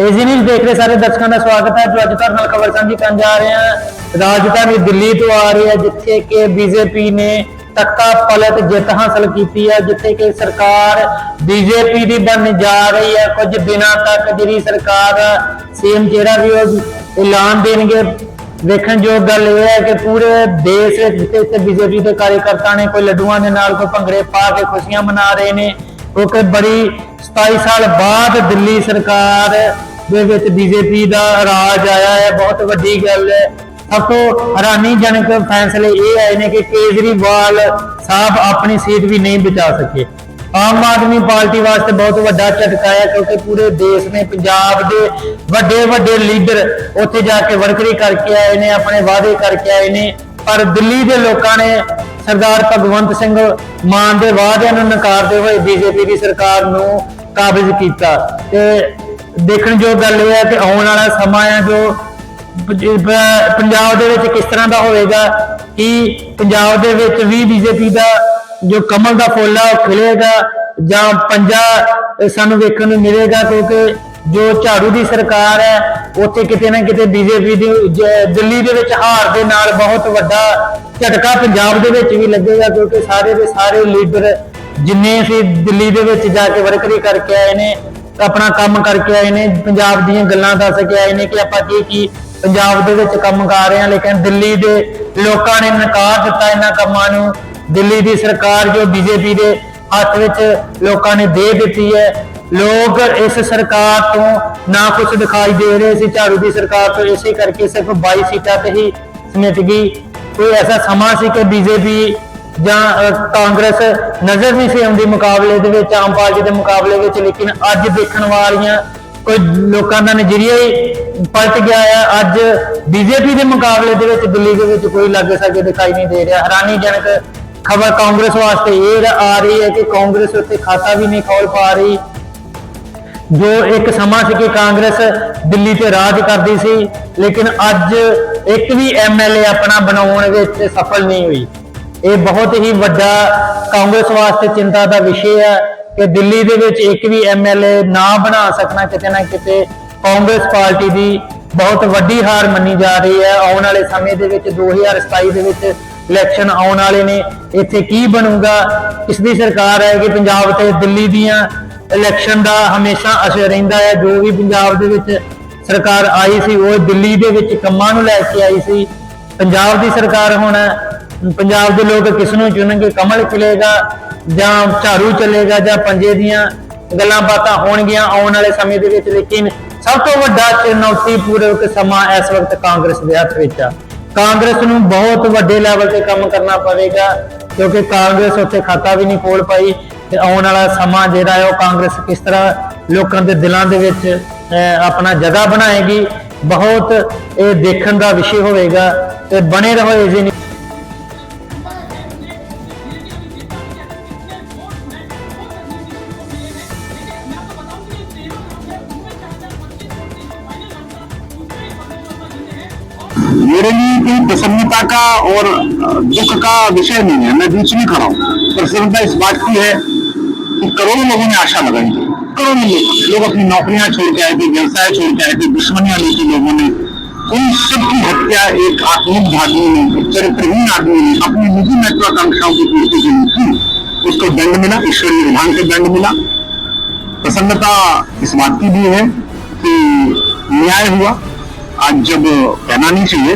AG news ਦੇਖ ਰਹੇ ਸਾਰੇ ਦਰਸ਼ਕਾਂ ਦਾ ਸਵਾਗਤ ਹੈ, ਜੋ ਅੱਜ ਤੁਹਾਡੇ ਨਾਲ ਖਬਰ ਸਾਂਝੀ ਕਰਨ ਜਾ ਰਹੇ ਹਾਂ। ਰਾਜਧਾਨੀ ਦਿੱਲੀ ਤੋਂ ਆ ਰਹੀ ਹੈ, ਜਿੱਥੇ ਕਿ ਬੀਜੇਪੀ ਨੇ ਤੱਕਾ ਪਲਟ ਜਿੱਤ ਹਾਸਲ ਕੀਤੀ ਹੈ, ਜਿੱਥੇ ਕਿ ਸਰਕਾਰ ਬੀਜੇਪੀ ਦੀ ਬਣਨ ਜਾ ਰਹੀ ਹੈ। ਕੁਝ ਦਿਨਾਂ ਤੱਕ ਜਿਹੜੀ ਸਰਕਾਰ ਸੀਐਮ ਜਿਹੜਾ ਵੀ ਉਹ ਐਲਾਨ ਦੇਣਗੇ। ਵੇਖਣ ਯੋਗ ਗੱਲ ਇਹ ਹੈ ਕਿ ਪੂਰੇ ਦੇਸ਼ ਵਿੱਚ ਜਿੱਥੇ ਜਿੱਥੇ ਬੀਜੇਪੀ ਦੇ ਕਾਰਜਕਰਤਾ ਨੇ ਕੋਈ ਲੱਡੂਆਂ ਦੇ ਨਾਲ ਕੋਈ ਭੰਗੜੇ ਪਾ ਕੇ ਖੁਸ਼ੀਆਂ ਮਨਾ ਰਹੇ ਨੇ ਕਿਉਂਕਿ ਬੜੀ 27 ਸਾਲ ਬਾਅਦ ਦਿੱਲੀ ਸਰਕਾਰ ਦੇ ਵਿੱਚ ਬੀਜੇਪੀ ਦਾ ਰਾਜ ਆਇਆ ਹੈ, ਬਹੁਤ ਵੱਡੀ ਗੱਲ ਹੈ। ਸਭ ਤੋਂ ਹੈਰਾਨੀਜਨਕ ਫੈਸਲੇ ਇਹ ਆਏ ਨੇ ਕਿ ਕੇਜਰੀਵਾਲ ਸਾਹਿਬ ਆਪਣੀ ਸੀਟ ਵੀ ਨਹੀਂ ਬਚਾ ਸਕੇ। ਆਮ ਆਦਮੀ ਪਾਰਟੀ ਵਾਸਤੇ ਬਹੁਤ ਵੱਡਾ ਝਟਕਾ ਹੈ, ਕਿਉਂਕਿ ਪੂਰੇ ਦੇਸ਼ ਨੇ ਪੰਜਾਬ ਦੇ ਵੱਡੇ ਵੱਡੇ ਲੀਡਰ ਉੱਥੇ ਜਾ ਕੇ ਵਰਕਰੀ ਕਰਕੇ ਆਏ ਨੇ, ਆਪਣੇ ਵਾਅਦੇ ਕਰਕੇ ਆਏ ਨੇ। ਪਰ ਦਿੱਲੀ ਦੇ ਲੋਕਾਂ ਨੇ ਸਰਦਾਰ ਭਗਵੰਤ ਸਿੰਘ ਮਾਨ ਦੇ ਵਾਅਦਿਆਂ ਨੂੰ ਨਕਾਰਦੇ ਹੋਏ ਬੀਜੇਪੀ ਦੀ ਸਰਕਾਰ ਨੂੰ ਕਾਬਜ਼ ਕੀਤਾ। ਤੇ ਦੇਖਣ ਜੋ ਗੱਲ ਇਹ ਹੈ ਕਿ ਆਉਣ ਵਾਲਾ ਸਮਾਂ ਹੈ ਜੋ ਪੰਜਾਬ ਦੇ ਵਿੱਚ ਕਿਸ ਤਰ੍ਹਾਂ ਦਾ ਹੋਵੇਗਾ ਕਿ ਪੰਜਾਬ ਦੇ ਵਿੱਚ ਵੀ ਬੀਜੇਪੀ ਦਾ ਜੋ ਕਮਲ ਦਾ ਫੁੱਲ ਆ, ਉਹ ਖਿਲੇਗਾ ਜਾਂ ਪੰਜਾ ਸਾਨੂੰ ਵੇਖਣ ਨੂੰ ਮਿਲੇਗਾ ਕਿਉਂਕਿ ਜੋ ਝਾੜੂ ਦੀ ਸਰਕਾਰ ਹੈ, ਉੱਥੇ ਕਿਤੇ ਨਾ ਕਿਤੇ ਬੀਜੇਪੀ ਦੀ ਦਿੱਲੀ ਦੇ ਵਿੱਚ ਹਾਰ ਦੇ ਨਾਲ ਬਹੁਤ ਵੱਡਾ ਝਟਕਾ ਪੰਜਾਬ ਦੇ ਵਿੱਚ ਵੀ ਲੱਗੇਗਾ ਕਿਉਂਕਿ ਸਾਰੇ ਦੇ ਸਾਰੇ ਲੀਡਰ ਜਿੰਨੇ ਸੀ ਦਿੱਲੀ ਦੇ ਵਿੱਚ ਜਾ ਕੇ ਵਰਕਰੀ ਕਰਕੇ ਆਏ ਨੇ ਆਪਣਾ ਕੰਮ ਕਰਕੇ ਆਏ ਨੇ, ਪੰਜਾਬ ਦੀਆਂ ਗੱਲਾਂ ਦੱਸ ਕੇ ਆਏ ਨੇ ਕਿ ਆਪਾਂ ਕੀ ਕੀ ਪੰਜਾਬ ਦੇ ਵਿੱਚ ਕੰਮ ਕਰ ਰਹੇ ਹਾਂ, ਲੇਕਿਨ ਦਿੱਲੀ ਦੇ ਲੋਕਾਂ ਨੇ ਨਕਾਰ ਦਿੱਤਾ ਇਹਨਾਂ ਕੰਮਾਂ ਨੂੰ। ਦਿੱਲੀ ਦੀ ਸਰਕਾਰ ਜੋ ਬੀਜੇਪੀ ਦੇ ਹੱਥ ਵਿੱਚ ਲੋਕਾਂ ਨੇ ਦੇ ਦਿੱਤੀ ਹੈ। ਲੋਕ ਇਸ ਸਰਕਾਰ ਤੋਂ ਨਾ ਕੁਝ ਦਿਖਾਈ ਦੇ ਰਹੇ ਸੀ, ਝਾੜੂ ਦੀ ਸਰਕਾਰ ਤੋਂ ਇਸੇ ਕਰਕੇ ਸਿਰਫ 22 ਸੀਟਾਂ ਤੇ ਹੀ ਸਮਿਟ ਗਈ। ਕੋਈ ਐਸਾ ਸਮਾਂ ਸੀ ਕਿ ਬੀਜੇਪੀ ਜਾਂ ਕਾਂਗਰਸ ਨਜ਼ਰ ਨਹੀਂ ਸੀ ਆਉਂਦੀ ਮੁਕਾਬਲੇ ਦੇ ਵਿੱਚ, ਆਮ ਪਾਰਟੀ ਦੇ ਮੁਕਾਬਲੇ ਵਿੱਚ, ਲੇਕਿਨ ਅੱਜ ਦੇਖਣ ਵਾਲੀਆਂ ਕੋਈ ਲੋਕਾਂ ਦਾ ਨਜ਼ਰੀਆ ਹੀ ਪਲਟ ਗਿਆ ਹੈ ਅੱਜ ਬੀਜੇਪੀ ਦੇ ਮੁਕਾਬਲੇ ਦੇ ਵਿੱਚ ਦਿੱਲੀ ਦੇ ਵਿੱਚ ਕੋਈ ਲਾਗੇ ਸਾਗੇ ਦਿਖਾਈ ਨਹੀਂ ਦੇ ਰਿਹਾ। ਹੈਰਾਨੀਜਨਕ ਖਬਰ ਕਾਂਗਰਸ ਵਾਸਤੇ ਇਹ ਆ ਰਹੀ ਹੈ ਕਿ ਕਾਂਗਰਸ ਉੱਤੇ ਖਾਤਾ ਵੀ ਨਹੀਂ ਖੋਲ ਪਾ ਰਹੀ। ਜੋ ਇੱਕ ਸਮਾਂ ਸੀ ਕਿ ਕਾਂਗਰਸ ਦਿੱਲੀ ਤੇ ਰਾਜ ਕਰਦੀ ਸੀ, ਲੇਕਿਨ ਅੱਜ ਇੱਕ ਵੀ ਐਮਐਲਏ ਆਪਣਾ ਬਣਾਉਣ ਵਿੱਚ ਸਫਲ ਨਹੀਂ ਹੋਈ। ਇਹ ਬਹੁਤ ਹੀ ਵੱਡਾ ਕਾਂਗਰਸ ਵਾਸਤੇ ਚਿੰਤਾ ਦਾ ਵਿਸ਼ੇ ਹੈ ਕਿ ਦਿੱਲੀ ਦੇ ਵਿੱਚ ਇੱਕ ਵੀ ਐਮਐਲਏ ਨਾ ਬਣਾ ਸਕਣਾ ਕਿਤੇ ਨਾ ਕਿਤੇ ਕਾਂਗਰਸ ਪਾਰਟੀ ਦੀ ਬਹੁਤ ਵੱਡੀ ਹਾਰ ਮੰਨੀ ਜਾ ਰਹੀ ਹੈ। ਆਉਣ ਵਾਲੇ ਸਮੇਂ ਦੇ ਵਿੱਚ 2027 ਦੇ ਵਿੱਚ ਇਲੈਕਸ਼ਨ ਆਉਣ ਵਾਲੇ ਨੇ। ਇੱਥੇ ਕੀ ਬਣੂਗਾ? ਕਿਸ ਦੀ ਸਰਕਾਰ ਹੈ ਕਿ ਪੰਜਾਬ ਤੇ ਦਿੱਲੀ ਦੀਆਂ ਇਲੈਕਸ਼ਨ ਦਾ ਹਮੇਸ਼ਾ ਅਸਰ ਰਹਿੰਦਾ ਹੈ। ਜੋ ਵੀ ਪੰਜਾਬ ਦੇ ਵਿੱਚ ਸਰਕਾਰ ਆਈ ਸੀ, ਉਹ ਦਿੱਲੀ ਦੇ ਵਿੱਚ ਕੰਮਾਂ ਨੂੰ ਲੈ ਕੇ ਆਈ ਸੀ। ਪੰਜਾਬ ਦੀ ਸਰਕਾਰ ਹੁਣ ਪੰਜਾਬ ਦੇ ਲੋਕ ਕਿਸ ਨੂੰ ਚੁਣਨਗੇ? ਕਮਲ ਖਿਲੇਗਾ ਜਾਂ ਝਾੜੂ ਚੱਲੇਗਾ ਜਾਂ ਪੰਜੇ ਦੀਆਂ ਗੱਲਾਂ ਬਾਤਾਂ ਹੋਣਗੀਆਂ ਆਉਣ ਵਾਲੇ ਸਮੇਂ ਦੇ ਵਿੱਚ ਲੇਕਿਨ ਸਭ ਤੋਂ ਵੱਡਾ ਚੁਣੌਤੀਪੂਰਵਕ ਸਮਾਂ ਇਸ ਵਕਤ ਕਾਂਗਰਸ ਦੇ ਹੱਥ ਵਿੱਚ ਆ। ਕਾਂਗਰਸ ਨੂੰ ਬਹੁਤ ਵੱਡੇ ਲੈਵਲ ਤੇ ਕੰਮ ਕਰਨਾ ਪਵੇਗਾ ਕਿਉਂਕਿ ਕਾਂਗਰਸ ਉੱਥੇ ਖਾਤਾ ਵੀ ਨਹੀਂ ਖੋਲ ਪਾਈ ਤੇ ਆਉਣ ਵਾਲਾ ਸਮਾਂ ਜਿਹੜਾ ਹੈ ਉਹ ਕਾਂਗਰਸ ਕਿਸ ਤਰ੍ਹਾਂ ਲੋਕਾਂ ਦੇ ਦਿਲਾਂ ਦੇ ਵਿੱਚ ਅਹ, ਆਪਣਾ ਜਗ੍ਹਾ ਬਣਾਏਗੀ ਬਹੁਤ ਇਹ ਦੇਖਣ ਦਾ ਵਿਸ਼ੇ ਹੋਵੇਗਾ ਤੇ ਬਣੇ ਰਹੋ ਜੀ मेरे लिए कोई प्रसन्नता का और दुख का विषय नहीं है। मैं बीच में खड़ा हूँ। प्रसन्नता इस बात की है कि करोड़ों लोगों ने आशा लगाई थी करोड़ों लोग लोग अपनी नौकरियाँ छोड़ के आए थे, व्यवसाय छोड़ के आए थे, दुश्मनियाँ ली थी लोगों ने। उन सबकी हत्या एक आत्मिक आदमी ने एक चरित्रहीन आदमी ने अपनी निजी महत्वाकांक्षाओं की पूर्ति के लिए की। उसको दंड मिला, ईश्वरीय विधान से दंड मिला। प्रसन्नता इस बात की भी है कि न्याय हुआ। आज जब कहना नहीं चाहिए